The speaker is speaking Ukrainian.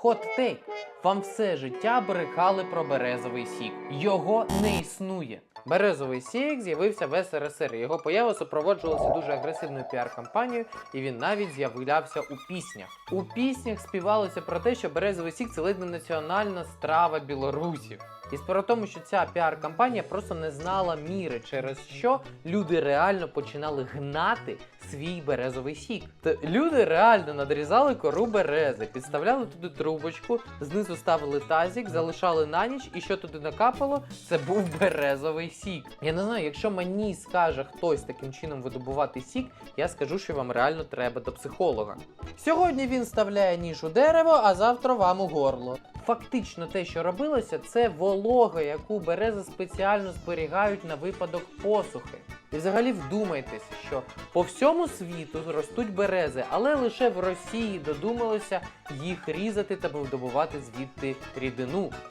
Хот тейк. Вам все життя брехали про березовий сік. Його не існує. Березовий сік з'явився в СРСР. Його поява супроводжувалася дуже агресивною піар-кампанією, і він навіть з'являвся у піснях. У піснях співалося про те, що березовий сік це ледь не національна страва білорусів. І справа в тому, що ця піар-кампанія просто не знала міри, через що люди реально починали гнати свій березовий сік. Та люди реально надрізали кору берези, підставляли туди трубочку, знизу ставили тазік, залишали на ніч, і що туди накапало, це був березовий сік. Я не знаю, якщо мені скаже хтось таким чином видобувати сік, я скажу, що вам реально треба до психолога. Сьогодні він вставляє ніж у дерево, а завтра вам у горло. Фактично, те, що робилося, це волога, яку берези спеціально зберігають на випадок посухи. І взагалі вдумайтесь, що по всьому світу ростуть берези, але лише в Росії додумалося їх різати та видобувати звідти рідину.